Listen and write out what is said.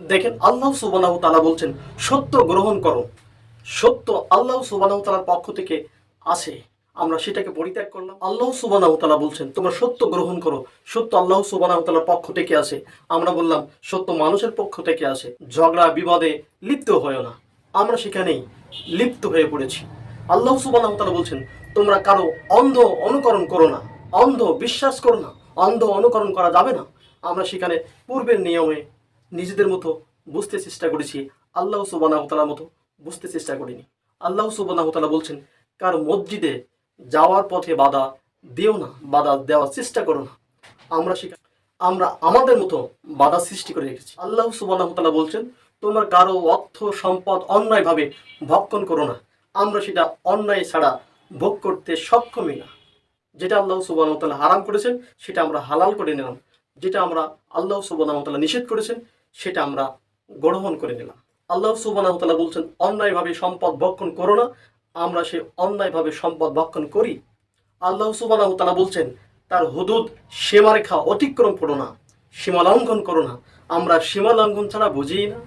দেখেন আল্লাহ সুবানাহ তালা বলছেন, সত্য গ্রহণ করো। সত্য আল্লাহ সুবানাহ তালার পক্ষ থেকে আসে। আমরা সেটাকে পরিত্যাগ করলাম। আল্লাহ সুবানাহ তালা বলছেন, তোমরা সত্য গ্রহণ করো। সত্য আল্লাহ সুবানাহ তালার পক্ষ থেকে আসে। আমরা বললাম, সত্য মানুষের পক্ষ থেকে আসে। ঝগড়া, বিবাদে লিপ্ত হয় না। আমরা সেখানেই লিপ্ত হয়ে পড়েছি। আল্লাহ সুবানাহ তালা বলছেন, তোমরা কারও অন্ধ অনুকরণ করো না। অন্ধ বিশ্বাস করো না। অন্ধ অনুকরণ করা যাবে না। আমরা সেখানে পূর্বের নিয়মে নিজেদের মতো বুঝতে চেষ্টা করেছি। আল্লাহ সুবানাহতালার মতো বুঝতে চেষ্টা করিনি। আল্লাহ সুবানাহতালা বলছেন, কার মসজিদে যাওয়ার পথে বাধা দিও না, বাধা দেওয়ার চেষ্টা করো না। আমরা সেখানে আমরা আমাদের মতো বাধা সৃষ্টি করে রেখেছি। আল্লাহ সুবানাহতালা বলছেন, তোমরা কারও অর্থ, সম্পদ অন্যায়ভাবে ভক্ষণ করো না। আমরা সেটা অন্যায় ছাড়া ভোগ করতে সক্ষমই না। যেটা আল্লাহ সুবাহতাল্লাহ হারাম করেছেন, সেটা আমরা হালাল করে নিলাম। যেটা আমরা আল্লাহ সুবাহতাল্লাহ নিষেধ করেছেন সেটা আমরা গ্রহণ করে নিলাম। আল্লাহ সুবানা বলছেন, অন্যায়ভাবে সম্পদ ভক্ষণ করো না, আমরা সে অন্যায়ভাবে সম্পদ ভক্ষণ করি। আল্লাহ সুবানা বলছেন, তার হুদুদ সীমারেখা অতিক্রম করো না, সীমা লঙ্ঘন করো না। আমরা সীমা লঙ্ঘন ছাড়া বুঝি না।